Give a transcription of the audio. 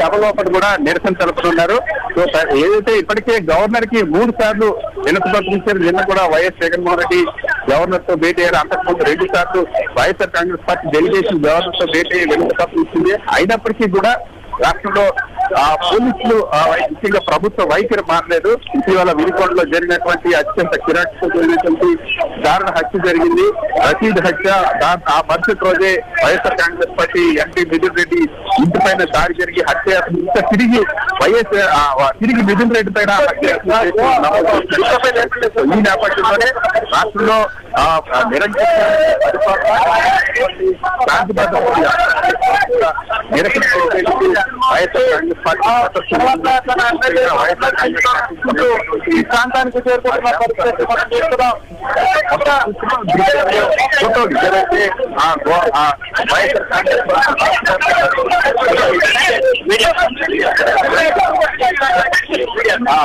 సభ లోపల కూడా నిరసన తెలుపుతున్నారు. సో ఏదైతే ఇప్పటికే గవర్నర్కి మూడు సార్లు వినతి నిన్న కూడా వైఎస్ జగన్మోహన్ రెడ్డి గవర్నర్తో భేటీ అయ్యారు. అంతకుముందు రెండు సార్లు వైఎస్ఆర్ కాంగ్రెస్ పార్టీ డెలిగేషన్ గవర్నర్తో భేటీ అయ్యి వినతి ఇచ్చింది. అయినప్పటికీ కూడా రాష్ట్రంలో పోలీసులు ఆ వై- ముఖ్యంగా ప్రభుత్వ వైఖరి మారలేదు. ఇటీవల వినుకొండలో జరిగినటువంటి అత్యంత కిరాటకమైనటువంటి దారుణ హత్య జరిగింది. రసీద్ హత్య ఆ మరుసటి రోజే YSR Congress party MP Mithun Reddy ఇంటి పైన దాడి జరిగి హత్య ఇంకా తిరిగి వైఎస్ ఆ, తిరిగి మిథున్ రెడ్డి పైన ఈ నేపథ్యంలోనే రాష్ట్రంలో ఆ, పరిపాలన, శాంతి భద్రతలు నిరసన తెలిపి వైఎస్ఆర్ కాంగ్రెస్ పార్టీ ప్రదర్శించింది. వైఎస్ఆర్ కాంగ్రెస్ పార్టీ ఈ ప్రాంతానికి చేరుకుంటున్న పరిస్థితి మనం చూస్తున్నాం ఫోటోలు ఏదైతే ఆ గో- ఆ వైఎస్ఆర్ కాంగ్రెస్ పార్టీ ఆ